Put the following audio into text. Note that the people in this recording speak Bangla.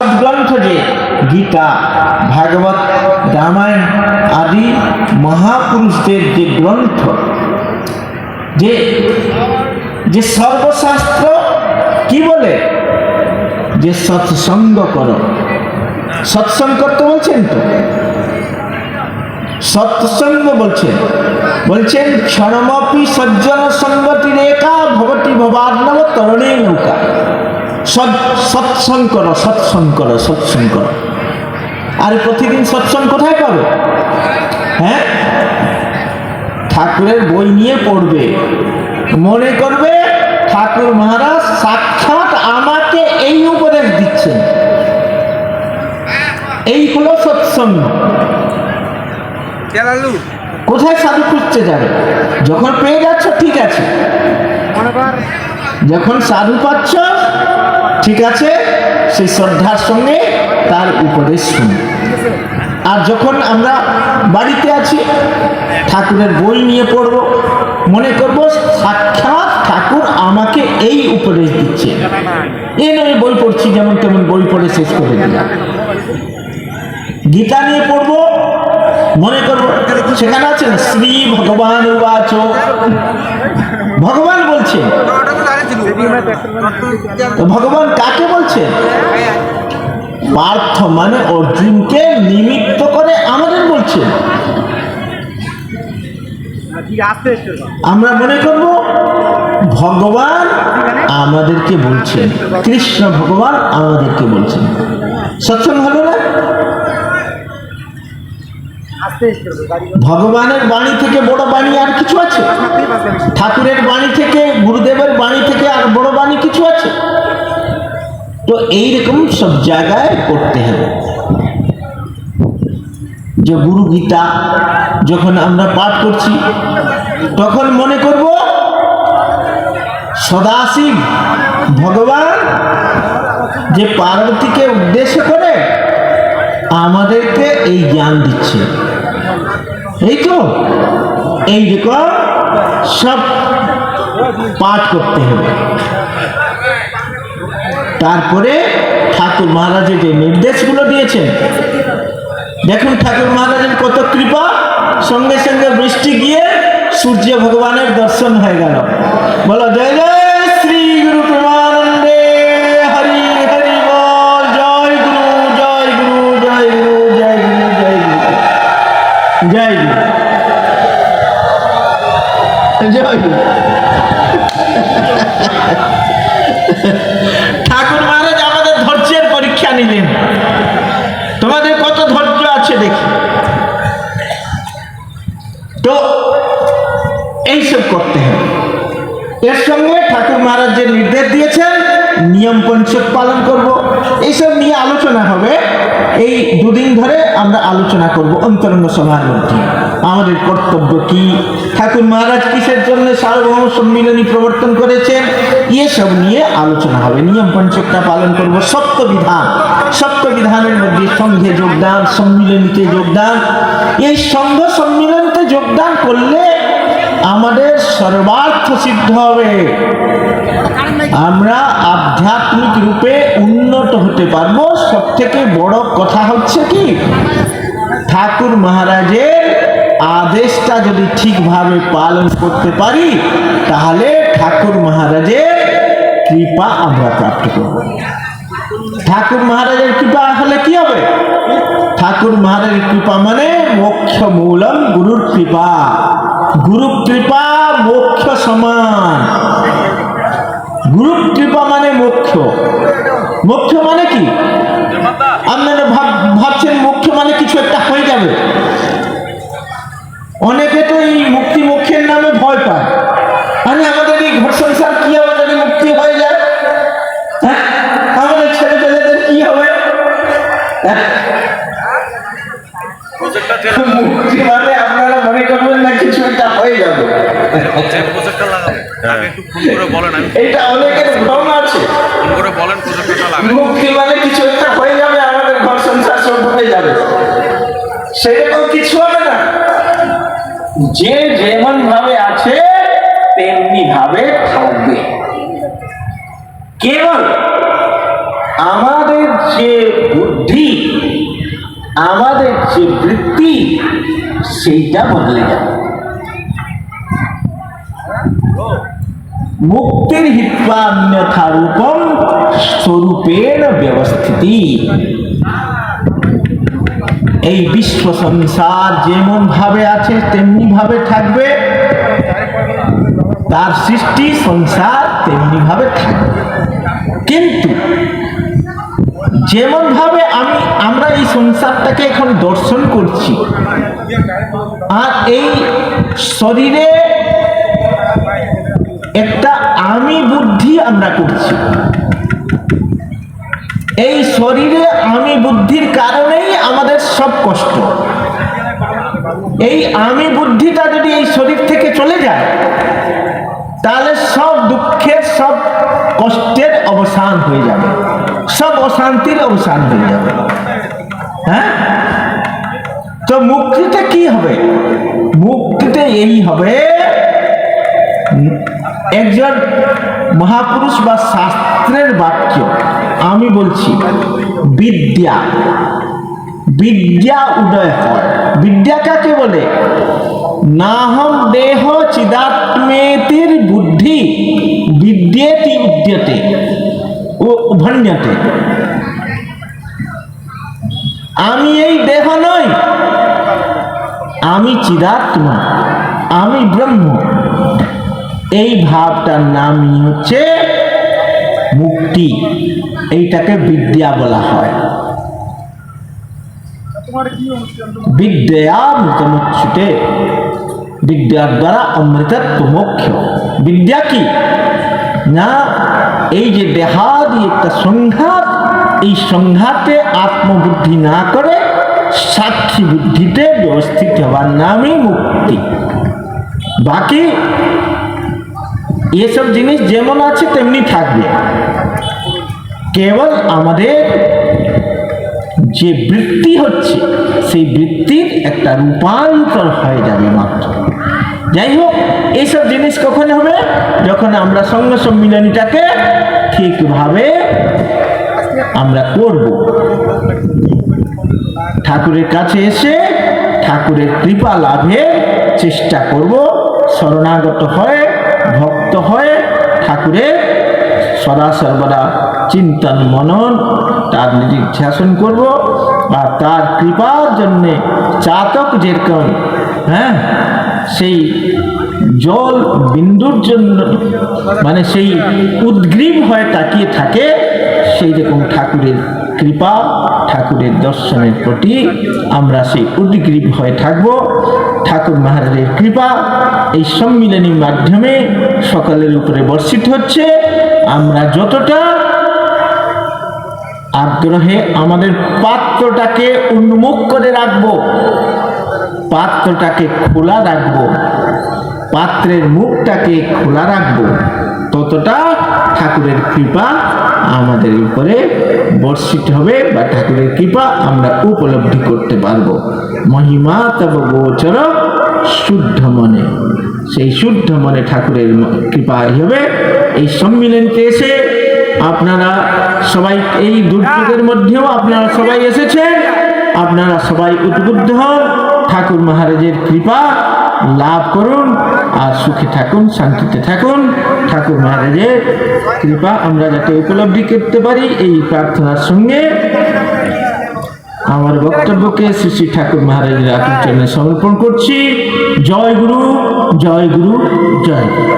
গ্রন্থ যে গীতা, ভাগবত, রামায়ণ আদি মহাপুরুষদের যে গ্রন্থ, যে যে সর্বশাস্ত্র, কি বলে? যে সৎসঙ্গ করো। সৎসঙ্গ করতে বলছেন তো? সৎসঙ্গ বলছেন। বলছেন ক্ষণমপি সজ্জন সঙ্গতি রেখা ভগতি ভবার্ণব তরণী নৌকা। সৎ সৎসঙ্গ করো সৎসঙ্গ করো সৎসঙ্গ করো আর প্রতিদিন সৎসঙ্গ কোথায় পাবে? হ্যাঁ? ঠাকুরের বই নিয়ে পড়বে। মনে করবে ঠাকুর মহারাজ সাক্ষাৎ আমাকে এই উপদেশ দিচ্ছেন। এই হলো সৎসঙ্গ। কোথায় সাধু খুঁজতে যাবে? যখন পেয়ে যাচ্ছ ঠিক আছে। যখন সাধু পাচ্ছ ঠিক আছে? সেই শ্রদ্ধার সঙ্গে তার উপদেশ শুনি। আর যখন আমরা বাড়িতে আছি, ঠাকুরের বই নিয়ে পড়ব, মনে করব সাক্ষাৎ ঠাকুর আমাকে এই উপদেশ দিচ্ছে। এ নয় বই পড়ছি, যেমন তেমন বই পড়ে শেষ করে দিলাম। গীতা নিয়ে পড়ব, মনে করব সেখানে আছে শ্রী ভগবান উবাচ। ভগবান বলছেন তো ভগবান কাকে বলছে? পার্থ মানে অর্জুনকে নিমিত্ত করে আমাদের বলছে। আমরা মনে করব, ভগবান আমাদেরকে বলছেন। কৃষ্ণ ভগবান আমাদেরকে বলছেন। সৎসঙ্গ হলো না? ভগবানের বাণী থেকে বড় বাণী আর কিছু আছে? ঠাকুরের বাণী থেকে, গুরুদেবের বাণী থেকে আর বড় বাণী কিছু আছে? তো এইরকম সব জায়গায় করতে হবে। যে গুরু গীতা যখন আমরা পাঠ করছি, তখন মনে করব, সদাশিব ভগবান যে পার্বতীকে উদ্দেশ্য করে আমাদেরকে এই জ্ঞান দিচ্ছে। এই তো এইরকম সব পাঠ করতে হবে। তারপরে ঠাকুর মহারাজের যে নির্দেশগুলো দিয়েছেন, দেখুন ঠাকুর মহারাজের কত কৃপা, সঙ্গে সঙ্গে বৃষ্টি গিয়ে সূর্য ভগবানের দর্শন হয়ে গেল। বলো, জয় জয় শ্রী গুরু প্রেমানন্দে জয় জয় ঠাকুর মহারাজ আমাদের ধৈর্যের পরীক্ষা নিলেন। তোমাদের কত ধৈর্য আছে দেখি। তো এইসব করতে হবে। এর সঙ্গে ঠাকুর মহারাজ যে নির্দেশ দিয়েছেন। নিয়ম পঞ্চক পালন করব। এইসব নিয়ে আলোচনা হবে। এই দুদিন ধরে আমরা আলোচনা করব অন্তরঙ্গ সভার মধ্যে। আমাদের কর্তব্য কি? ঠাকুর মহারাজ কিসের জন্য সার্বভৌম সম্মিলনী প্রবর্তন করেছেন? এসব নিয়ে আলোচনা হবে। নিয়ম পঞ্চকটা পালন করব সপ্ত বিধানের মধ্যে সঙ্ঘে যোগদান, সম্মিলনীতে যোগদান। এই সংঘ সম্মিলনীতে যোগদান করলে আমাদের সর্বার্থ সিদ্ধ হবে। আমরা আধ্যাত্মিক রূপে উন্নত হতে পারব। সব থেকে বড় কথা হচ্ছে কি? ঠাকুর মহারাজের আদেশটা যদি ঠিকভাবে পালন করতে পারি, তাহলে ঠাকুর মহারাজের কৃপা আমরা প্রাপ্ত করব। ঠাকুর মহারাজের কৃপা হলে কি হবে? ঠাকুর মহারাজের কৃপা মানে মোক্ষ মূলম গুরুর কৃপা। গুরু কৃপা মোক্ষ সমান। গুরু কৃপা মানে মোক্ষ। মোক্ষ মানে কি? আপনারা ভাব ভাবছেন মোক্ষ মানে কিছু একটা হয়ে যাবে। যাবে। আমি এটা অনেকের ভ্রম আছে। মুক্তি মানে কিছু একটা হয়ে যাবে আমাদের ঘর সংসার সব হয়ে যাবে। সেরকম কিছু হবে না। যে যেমন ভাবে আছে তেমনি ভাবে থাকবে। কেবল আমাদের যে যে বুদ্ধি আমাদের যে বৃত্তি সেইটা বদলে যাবে। মুক্তির হিত্বা অন্যথা রূপম স্বরূপেণ ব্যবস্থিতি। এই বিশ্ব সংসার যেমন ভাবে আছে, তেমনি ভাবে থাকবে। তার সৃষ্টি সংসার তেমনি ভাবে থাকবে। কিন্তু যেমন ভাবে আমি, আমরা এই সংসারটাকে এখন দর্শন করছি, আর এই শরীরে একটা আমি বুদ্ধি আমরা করছি। এই শরীরে আমি বুদ্ধির কারণেই আমাদের সব কষ্ট। এই আমি বুদ্ধিটা যদি এই শরীর থেকে চলে যায়, তাহলে সব দুঃখের, সব কষ্টের অবসান হয়ে যাবে। সব অশান্তির অবসান হয়ে যাবে। হ্যাঁ? তো মুক্তিতে কি হবে? মুক্তিতে এই হবে একজন মহাপুরুষ বা শাস্ত্রের বাক্য আমি বলছি, বিদ্যা। বিদ্যা উদয় হয়। বিদ্যা কাকে বলে? নাহম দেহ চিদাত্মেতির বুদ্ধি বিদ্যেতি উদ্যতে ও ভন্যতে আমি এই দেহ নই, আমি চিদাত্মা, আমি ব্রহ্ম। এই ভাবটার নামই হচ্ছে মুক্তি। এইটাকে বিদ্যা বলা হয়। বিদ্যা মৃতমুচ্ছুতে বিদ্যার দ্বারা অমৃতত্ব মোক্ষ বিদ্যা কি? না, এই যে দেহাদি একটা সংঘাত, এই সংঘাতে আত্মবুদ্ধি না করে সাক্ষী বুদ্ধিতে ব্যবস্থিত হওয়ার নামই মুক্তি। বাকি এসব জিনিস যেমন আছে, তেমনি থাকবে। কেবল আমাদের যে বৃত্তি হচ্ছে, সেই বৃত্তির একটা রূপান্তর হয়ে যাবে মাত্র। যাই হোক এইসব জিনিস কখন হবে? যখন আমরা সঙ্গ সম্মিলনীটাকে ঠিকভাবে আমরা করব। ঠাকুরের কাছে এসে ঠাকুরের কৃপা লাভের চেষ্টা করব, শরণাগত হয়ে ভক্ত হয়ে, ঠাকুরের সদা সর্বদা চিন্তন মনন, তার নিধিধ্যাসন করব বা তার কৃপার জন্যে চাতক যেরকম হ্যাঁ সেই জল বিন্দুর জন্য মানে সেই উদ্গ্রীব হয়ে তাকিয়ে থাকে, সেই রকম ঠাকুরের কৃপা, ঠাকুরের দর্শনের প্রতি আমরা সেই উদ্গ্রীব হয়ে থাকব। ঠাকুর মহারাজের কৃপা এই সম্মিলনীর মাধ্যমে সকলের উপরে বর্ষিত হচ্ছে। আমরা যতটা আগ্রহে আমাদের পাত্রটাকে উন্মুখ করে রাখব, পাত্রটাকে খোলা রাখব, পাত্রের মুখটাকে খোলা রাখব, ততটা ঠাকুরের কৃপা আমাদের উপরে বর্ষিত হবে বা ঠাকুরের কৃপা আমরা উপলব্ধি করতে পারব। মহিমা তব গোচর শুদ্ধ মনে, সেই শুদ্ধ মনে ঠাকুরের কৃপা হবে। এই সম্মিলনকে এসে আপনারা সবাই, এই দুর্যোগের মধ্যেও আপনারা সবাই এসেছেন আপনারা সবাই উদ্বুদ্ধ হন ঠাকুর মহারাজের কৃপা লাভ করুন আর সুখে থাকুন, শান্তিতে থাকুন। ঠাকুর মহারাজের কৃপা আমরা যাতে উপলব্ধি করতে পারি, এই প্রার্থনার সঙ্গে আমার বক্তব্যকে শ্রী শ্রী ঠাকুর মহারাজের আপনার জন্য সমর্পণ করছি। জয় গুরু জয় গুরু জয় গুরু।